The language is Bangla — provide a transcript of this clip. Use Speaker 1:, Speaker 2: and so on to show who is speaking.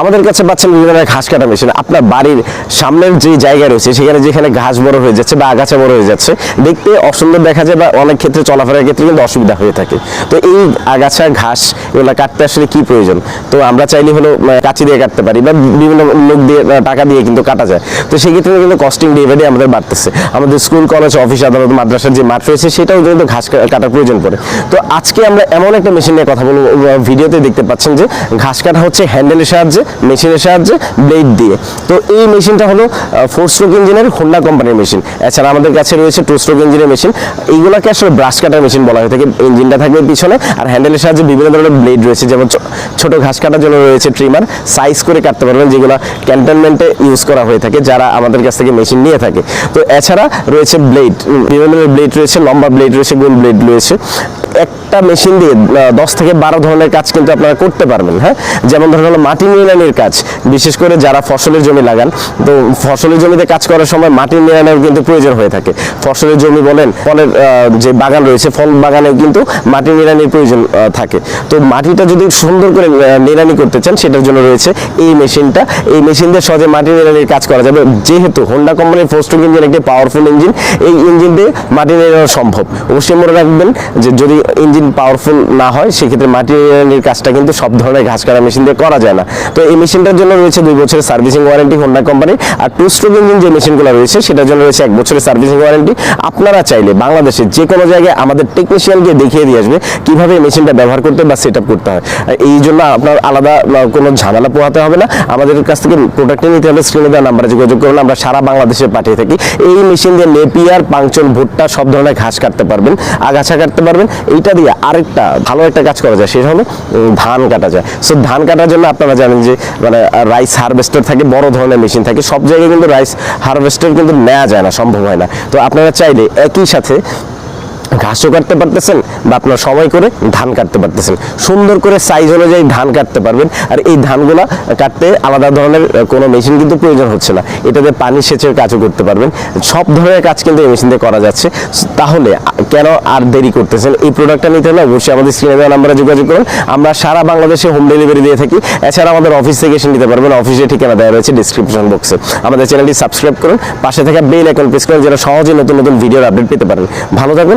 Speaker 1: আমাদের কাছে পাচ্ছেন বিভিন্ন ধরনের ঘাস কাটা মেশিন। আপনার বাড়ির সামনের যে জায়গা রয়েছে, সেখানে যেখানে ঘাস বড় হয়ে যাচ্ছে বা আগাছা বড় হয়ে যাচ্ছে, দেখতে অসুন্দর দেখা যায় বা অনেক ক্ষেত্রে চলাফেরার ক্ষেত্রে কিন্তু অসুবিধা হয়ে থাকে। তো এই আগাছা, ঘাস এগুলো কাটতে আসলে কি প্রয়োজন? তো আমরা চাইলে হলো কাঁচি দিয়ে কাটতে পারি বা বিভিন্ন লোক দিয়ে টাকা দিয়ে কিন্তু কাটা যায়। তো সেই ক্ষেত্রে কিন্তু কস্টিং ডে বাই ডে আমাদের বাড়তেছে। আমাদের স্কুল কলেজ অফিস আদালত, মাদ্রাসার যে মাঠ রয়েছে, সেটাও কিন্তু ঘাস কাটার প্রয়োজন পড়ে। তো আজকে আমরা এমন একটা মেশিন নিয়ে কথা বলব ভিডিওতে দেখতে পাচ্ছেন যে ঘাস কাটা হচ্ছে হ্যান্ডেলের সাহায্যে। মেশিনের সাহায্যে ব্লেড দিয়ে। তো এই মেশিনটা হলো ফোর স্ট্রোক ইঞ্জিনের হোন্ডা কোম্পানির মেশিন এছাড়া আমাদের কাছে রয়েছে টু স্ট্রোক ইঞ্জিনের মেশিন এইগুলোকে আসলে ব্রাশ কাটার মেশিন বলা হয়ে। থাকে ইঞ্জিনটা থাকবে পিছনে, আর হ্যান্ডেলের সাহায্যে বিভিন্ন ধরনের ব্লেড রয়েছে। যেমন ছোট ঘাস কাটার জন্য রয়েছে ট্রিমার সাইজ করে কাটতে পারবেন, যেগুলো ক্যান্টনমেন্টে ইউজ করা হয়ে থাকে, যারা আমাদের কাছ থেকে মেশিন নিয়ে থাকে। তো এছাড়া রয়েছে ব্লেড বিভিন্ন ধরনের ব্লেড রয়েছে, লম্বা ব্লেড রয়েছে গোল ব্লেড রয়েছে। একটা মেশিন দিয়ে দশ থেকে বারো ধরনের কাজ কিন্তু আপনারা করতে পারবেন হ্যাঁ? যেমন ধরুন হলো মাটি নিড়ানোর কাজ, বিশেষ করে যারা ফসলের জমি লাগান। তো ফসলের জমিতে কাজ করার সময় মাটি নিড়ানোর কিন্তু প্রয়োজন হয়ে থাকে। ফসলের জমি বলেন, ফলের যে বাগান রয়েছে, ফল বাগানে কিন্তু মাটি নিড়ানির প্রয়োজন থাকে। তো মাটিটা যদি সুন্দর করে নিড়ানি করতে চান, সেটার জন্য রয়েছে এই মেশিনটা। এই মেশিন দিয়ে সহজে মাটি নিড়ানির কাজ করা যাবে। যেহেতু হোন্ডা কোম্পানির ফোস্টুক ইঞ্জিন একটি পাওয়ারফুল ইঞ্জিন এই ইঞ্জিন দিয়ে মাটি নিড়ানো সম্ভব। অবশ্যই মনে রাখবেন যে যদি ইঞ্জিন পাওয়ারফুল না হয়, সেক্ষেত্রে মাটি নিড়ানির কাজটা কিন্তু সব ধরনের ঘাস কাটা মেশিন দিয়ে করা যায় না। তো এই মেশিনটার জন্য রয়েছে দুই বছরের সার্ভিসিং ওয়ারেন্টি হোন্ডা কোম্পানির আর টু স্ট্রোক ইঞ্জিন যে মেশিনগুলো রয়েছে, সেটার জন্য রয়েছে এক বছরের সার্ভিসিং ওয়ারেন্টি। আপনারা চাইলে বাংলাদেশের যে কোনো জায়গায় আমাদের টেকনিশিয়ানকে দেখিয়ে দিয়ে আসবে কীভাবে এই মেশিনটা ব্যবহার করতে বা সেট করতে হয়। এই জন্য আপনার আলাদা কোনো ঝামেলা পোহাতে হবে না। আমাদের কাছ থেকে প্রোডাক্টে নিতে হলে স্ক্রিনে দেওয়া নাম্বারে যোগাযোগ করুন। আমরা সারা বাংলাদেশে পাঠিয়ে থাকি। এই মেশিন দিয়ে নেপিয়ার পাংচল ভুট্টা সব ধরনের ঘাস কাটতে পারবেন, আগাছা কাটতে পারবেন। এইটা দিয়ে আরেকটা ভালো একটা কাজ করা যায়, সেটা হলো ধান কাটা যায়। সো ধান কাটার জন্য আপনারা জানেন যে মানে রাইস হারভেস্টার থাকে, বড় ধরনের মেশিন থাকে, সব জায়গায় কিন্তু রাইস হারভেস্টার কিন্তু নেওয়া যায় না, সম্ভব হয় না। তো আপনারা চাইলে একই সাথে ঘাসও কাটতে পারতেছেন বা আপনার সময় করে ধান কাটতে পারতেছেন। সুন্দর করে সাইজ অনুযায়ী ধান কাটতে পারবেন। আর এই ধানগুলা কাটতে আলাদা ধরনের কোনো মেশিন কিন্তু প্রয়োজন হচ্ছে না। এটাতে পানি সেচের কাজও করতে পারবেন। সব ধরনের কাজ কিন্তু এই মেশিন দিয়ে করা যাচ্ছে। তাহলে কেন আর দেরি করতেছেন? এই প্রোডাক্টটা নিতে হলে অবশ্যই আমাদের স্ক্রিনে দেওয়া নাম্বারে যোগাযোগ করুন। আমরা সারা বাংলাদেশে হোম ডেলিভারি দিয়ে থাকি। এছাড়া আমাদের অফিস থেকে এসে নিতে পারবেন। অফিসে ঠিকানা দেওয়া রয়েছে ডিসক্রিপশন বক্সে আমাদের চ্যানেলটি সাবস্ক্রাইব করুন। পাশে থাকা বেল আইকন প্রেস করুন, যেন সহজে নতুন নতুন ভিডিওর আপডেট পেতে পারেন। ভালো থাকুন